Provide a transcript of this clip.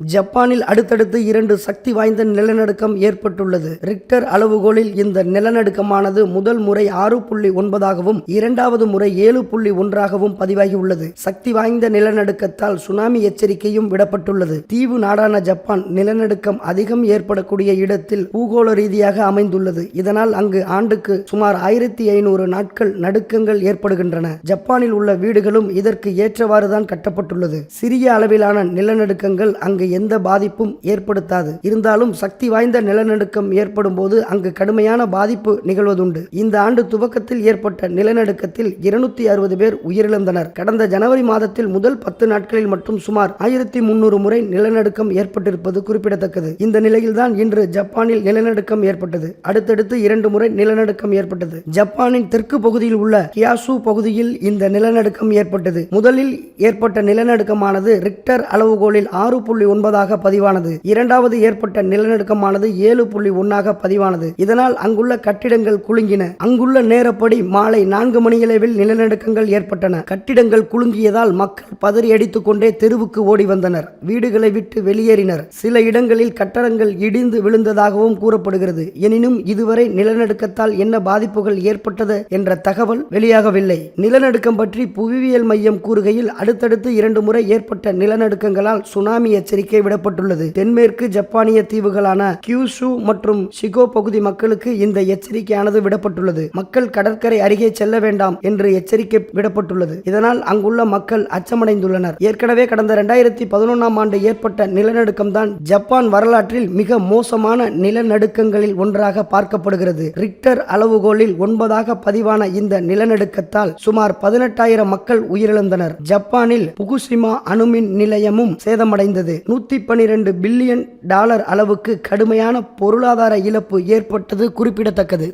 ஜப்பானில் அடுத்தடுத்து இரண்டு சக்தி வாய்ந்த நிலநடுக்கம் ஏற்பட்டுள்ளது. ரிக்டர் அளவுகோலில் இந்த நிலநடுக்கமானது முதல் முறை ஆறு புள்ளி ஒன்பதாகவும் இரண்டாவது முறை ஏழு புள்ளி ஒன்றாகவும் பதிவாகியுள்ளது. சக்தி வாய்ந்த நிலநடுக்கத்தால் சுனாமி எச்சரிக்கையும் விடப்பட்டுள்ளது. தீவு நாடான ஜப்பான் நிலநடுக்கம் அதிகம் ஏற்படக்கூடிய இடத்தில் பூகோள ரீதியாக அமைந்துள்ளது. இதனால் அங்கு ஆண்டுக்கு சுமார் ஆயிரத்தி ஐநூறு நாட்கள் நடுக்கங்கள் ஏற்படுகின்றன. ஜப்பானில் உள்ள வீடுகளும் இதற்கு ஏற்றவாறுதான் கட்டப்பட்டுள்ளது. சிறிய அளவிலான நிலநடுக்கங்கள் அங்கு எந்த பாதிப்பும் ஏற்படுத்தாது. இருந்தாலும் சக்தி வாய்ந்த நிலநடுக்கம் ஏற்படும் போது அங்கு கடுமையான பாதிப்பு நிகழ்வதுண்டு. இந்த ஆண்டு துவக்கத்தில் ஏற்பட்ட நிலநடுக்கத்தில் இருநூத்தி அறுபது பேர் உயிரிழந்தனர். கடந்த ஜனவரி மாதத்தில் முதல் பத்து நாட்களில் மட்டும் சுமார் ஆயிரத்தி முன்னூறு முறை நிலநடுக்கம் ஏற்பட்டிருப்பது குறிப்பிடத்தக்கது. இந்த நிலையில்தான் இன்று ஜப்பானில் நிலநடுக்கம் ஏற்பட்டது. அடுத்தடுத்து இரண்டு முறை நிலநடுக்கம் ஏற்பட்டது. ஜப்பானின் தெற்கு பகுதியில் உள்ள கியாசு பகுதியில் இந்த நிலநடுக்கம் ஏற்பட்டது. முதலில் ஏற்பட்ட நிலநடுக்கமானது ரிக்டர் அளவுகோலில் ஆறு புள்ளி ஒன்பதாக பதிவானது. இரண்டாவது ஏற்பட்ட நிலநடுக்கமானது ஏழு புள்ளி ஒன்னாக பதிவானது. இதனால் அங்குள்ள கட்டிடங்கள் குலுங்கின. அங்குள்ள நேரப்படி மாலை நான்கு மணியளவில் நிலநடுக்கங்கள் ஏற்பட்டன. கட்டிடங்கள் குலுங்கியதால் மக்கள் பதறி அடித்துக் கொண்டே தெருவுக்கு ஓடி வந்தனர். வீடுகளை விட்டு வெளியேறினர். சில இடங்களில் கட்டடங்கள் இடிந்து விழுந்ததாகவும் கூறப்படுகிறது. எனினும் இதுவரை நிலநடுக்கத்தால் என்ன பாதிப்புகள் ஏற்பட்டது என்ற தகவல் வெளியாகவில்லை. நிலநடுக்கம் பற்றி புவியியல் மையம் கூறுகையில் அடுத்தடுத்து இரண்டு முறை ஏற்பட்ட நிலநடுக்கங்களால் சுனாமி எச்சரிக்கை விடப்பட்டுள்ளது. தென்மேற்கு ஜப்பானிய தீவுகளான கியூசு மற்றும் ஷிகோ பகுதி மக்களுக்கு இந்த எச்சரிக்கையானது விடப்பட்டுள்ளது. மக்கள் கடற்கரை அருகே செல்ல வேண்டாம் என்று எச்சரிக்கை விடப்பட்டுள்ளது. இதனால் அங்குள்ள மக்கள் அச்சமடைந்துள்ளனர். ஏற்கனவே கடந்த இரண்டாயிரத்தி பதினொன்றாம் ஆண்டு ஏற்பட்ட நிலநடுக்கம் தான் ஜப்பான் வரலாற்றில் மிக மோசமான நிலநடுக்கங்களில் ஒன்றாக பார்க்கப்படுகிறது. ரிக்டர் அளவுகோலில் ஒன்பதாக பதிவான இந்த நிலநடுக்கத்தால் சுமார் பதினெட்டாயிரம் மக்கள் உயிரிழந்தனர். ஜப்பானில் புகுசிமா அணுமின் நிலையமும் சேதமடைந்தது. நூத்தி பனிரெண்டு பில்லியன் டாலர் அளவுக்கு கடுமையான பொருளாதார இழப்பு ஏற்பட்டது குறிப்பிடத்தக்கது.